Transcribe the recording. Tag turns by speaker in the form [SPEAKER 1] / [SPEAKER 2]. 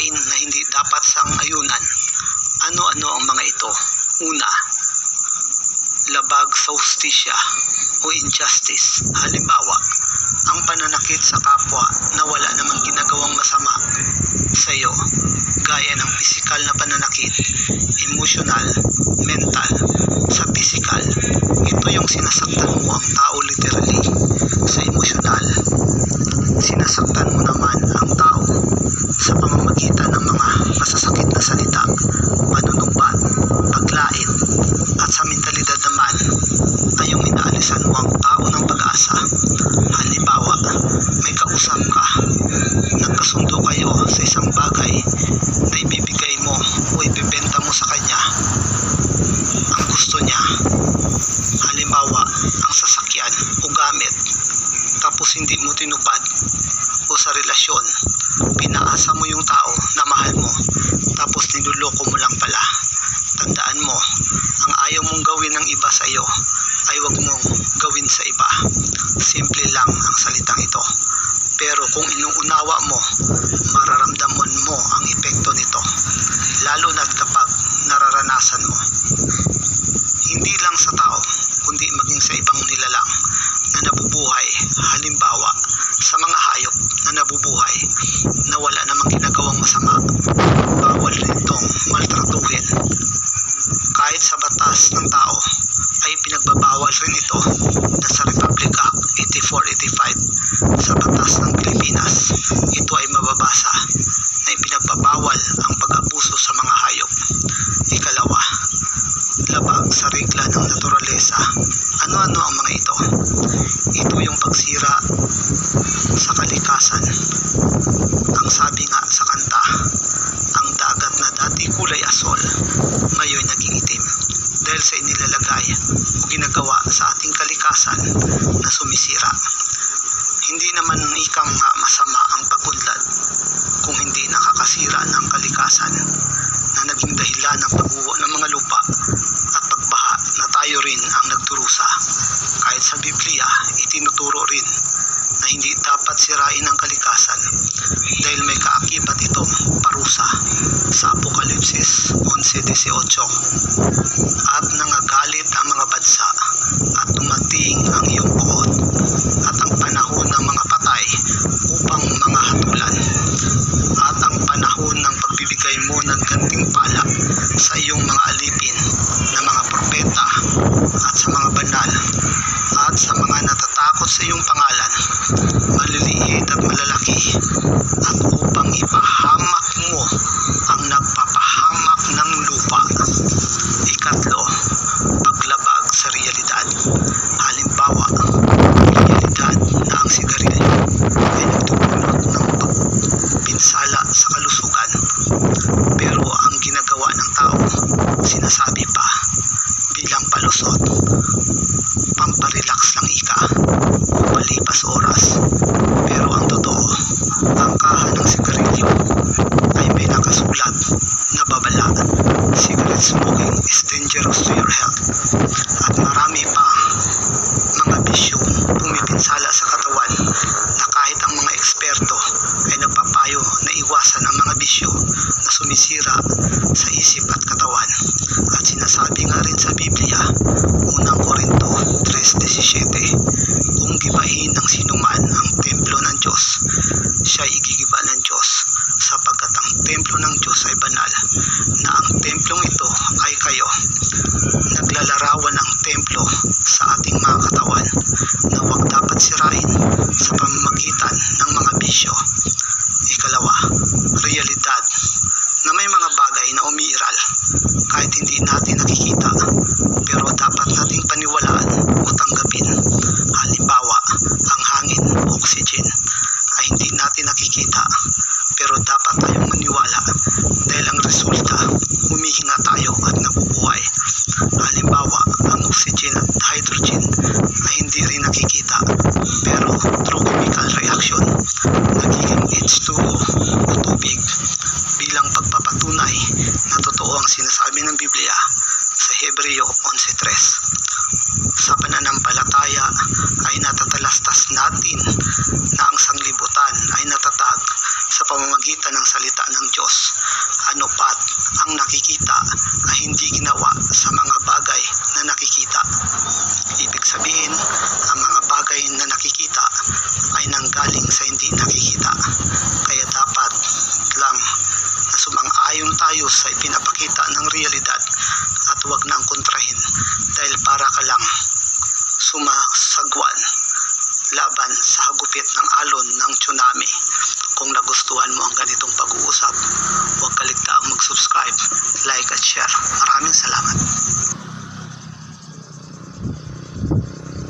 [SPEAKER 1] gawain na hindi dapat sang ayunan. Ano-ano ang mga ito? Una, labag sa hustisya o injustice. Halimbawa, ang pananakit sa kapwa na wala namang ginagawang masama sa iyo, gaya ng pisikal na pananakit, emotional, mental, sa pisikal. Ito yung sinasaktan mo ang tao literally sa emosyonal. Sinasaktan mo naman ang tao sa pamamagitan ng mga masasakit na salita, panunumbat, paglait, at sa mentalidad naman ay yung inaalisan mo ang tao ng pag-asa. Halimbawa, may kausap ka, nagkasundo kayo sa isang bagay na ibibigay mo o ibibenta mo sa kanya ang gusto niya. Halimbawa, ang sasakyan o gamit tapos hindi mo tinupad o sa relasyon, pinaasa mo yung tao na mahal mo tapos niluloko mo lang pala. Tandaan mo, ang ayaw mong gawin ng iba sa iyo ay wag mong gawin sa iba. Simple lang ang salitang ito. Pero kung inuunawa mo, mararamdaman mo ang epekto nito. Lalo na't kapag nararanasan mo. Hindi lang sa tao, kundi maging sa ibang nilalang na nabubuhay. Halimbawa, sa mga hayop na nabubuhay na wala namang ginagawang masama, bawal rin itong maltratuhin. Kahit sa batas ng tao ay pinagbabawal rin ito na sa Republic Act 8485 sa batas ng Pilipinas. Ito ay mababasa na ipinagbabawal ang pag-abuso sa mga hayop. Ikalawa, labag sa regla ng naturalesa. Ano-ano ang mga ito? Ito yung pagsira sa kalikasan. Ang sabi nga sa kanta, ang dagat na dati kulay asol, ngayon naging itim. Dahil sa inilalagay o ginagawa sa ating kalikasan na sumisira. Hindi naman ikang nga masama ang pagkunlad kung hindi nakakasira ng kalikasan na naging dahilan ng pagbuo ng mga lupa at pagbaha na tayo rin ang nagturusa. Kahit sa Biblia, itinuturo rin na hindi dapat sirain ang kalikasan dahil may kaakibat itong parusa sa Apokalipsis 11.18 at nangagalit ang mga bansa at tumating ang iyong buod at ang panahon ng mga patay upang mga hatulan at ang panahon ng pagbibigay mo ng gantimpala sa iyong mga alipin na mga propeta at sa mga banal at sa mga natatakot sa iyong pangalan maliliit at malalaki at upang ipahamak mo ang nagpapahamak ng lupa ikatlo paglabag sa realidad halimbawa realidad na ang sigarilyo ay nagdudulot ng pagpinsala sa kalusugan pero ang ginagawa ng tao sinasabi pa bilang palusot. Pamparelax lang ika. Palipas oras. Pero ang totoo ang kaha ng sigarilyo ay may nakasulat na babala. Cigarette smoking is dangerous to your health. At marami pa mga bisyong pumipinsala sa katawan na kahit ang mga eksperto ay nagpapayo na iwasan ang mga bisyo na sumisira sa isip at katawan. at sinasabi nga rin sa Biblia unang Korinto 3.17 kung gibahin ng sinuman ang templo ng Diyos siya igigiba ng Diyos sapagkat ang templo ng Diyos ay banal na ang templong ito ay kayo. Naglalarawan ang templo sa ating mga katawan na huwag dapat sirain sa pamamagitan ng mga bisyo. Ikalawa realidad na may mga bagay na kahit hindi natin nakikita. Pero dapat nating paniwalaan o tanggapin. Halimbawa ang hangin o oxygen ay hindi natin nakikita. Pero dapat tayong maniwala dahil ang resulta humihinga tayo at nabubuhay. Halimbawa ang oxygen at hydrogen ay hindi rin nakikita. Pero through chemical reaction nagiging H2O o. tubig bilang pagpapatunay na totoo ang sinasabi ng Biblia sa Hebreo 11.3 sa pananampalataya ay natatalastas natin na ang sanglibutan ay natatag sa pamamagitan ng salita ng Diyos. Ano pat ang nakikita ay hindi ginawa sa mga bagay na nakikita. Ibig sabihin, sumang-ayon tayo sa ipinapakita ng realidad at huwag nang kontrahin dahil para ka lang sumasagwan laban sa hagupit ng alon ng tsunami. Kung nagustuhan mo ang ganitong pag-uusap, huwag kaligtaang mag-subscribe, like at share. Maraming salamat.